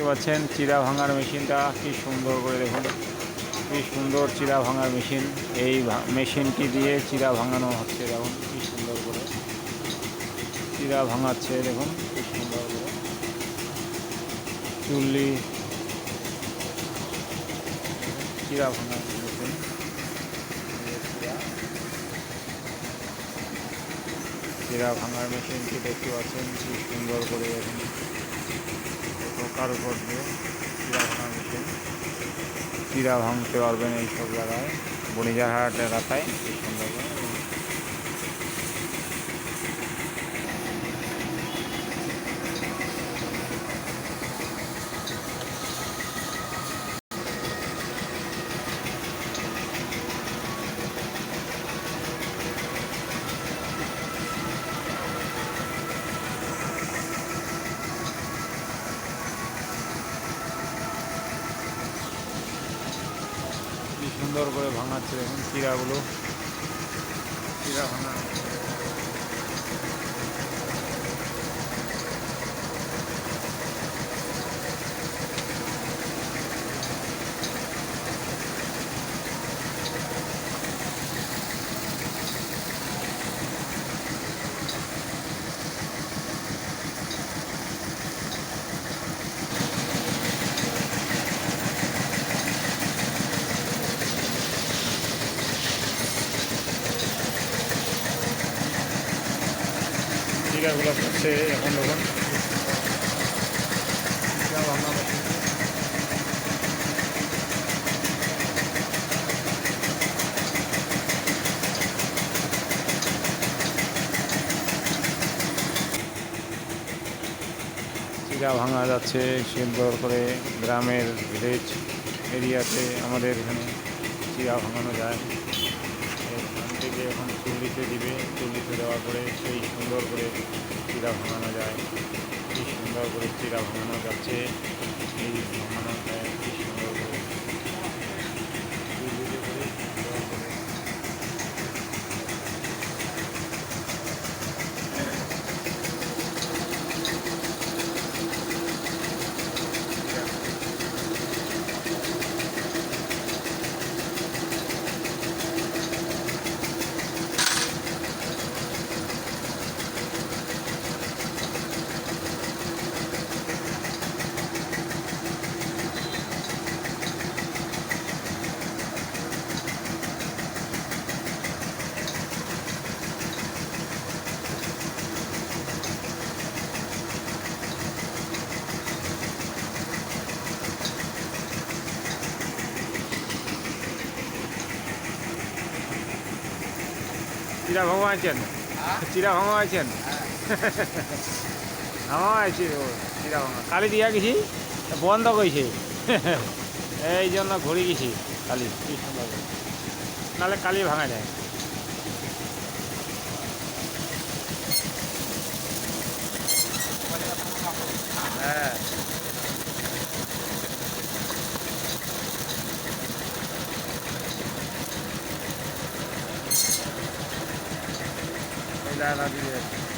দেখতে পাচ্ছেন, চিরা ভাঙার মেশিনটা কি সুন্দর করে দেখুন। কি সুন্দর চিরা ভাঙার মেশিন। এই মেশিনটি দিয়ে চিরা ভাঙানো হচ্ছে, দেখুন, কি সুন্দর করে। চিরা ভাঙাচ্ছে, দেখুন, কি সুন্দর করে। চুল্লি। চিরা ভাঙার মেশিন। চিরা ভাঙার মেশিনটি দেখতে পাচ্ছেন, কি সুন্দর করে এখন কারুকার্য চিরা ভাঙা চিরা ভাঙতে পারবেন এইসব জায়গায়। বনিজাহাট এলাকায় কি সুন্দর করে কি সুন্দর করে ভাঙাচ্ছে এখন চিরাগুলো চিরা ভাঙা। চিরাগুলো হচ্ছে এখন দেখুন। চিরা ভাঙা যাচ্ছে সুন্দর করে গ্রামের ভিলেজ এরিয়াতে আমাদের এখানে চিরা ভাঙানো যায়। দেওয়ার পরে সেই সুন্দর করে চিরা ভাঙানো যায়। সেই সুন্দর করে চিরা ভাঙানো যাচ্ছে সেই ভাঙানো যায়। চিরা ভাঙা আছেন? চিরা ভাঙা আছেন? আমার আছে ও চিরা ভাঙা। কালি দিয়া গেছি বন্ধ করেছে এই জন্য ঘুরে গেছি কালি নাহলে কালি ভাঙা যায়। হ্যাঁ। andare a vedere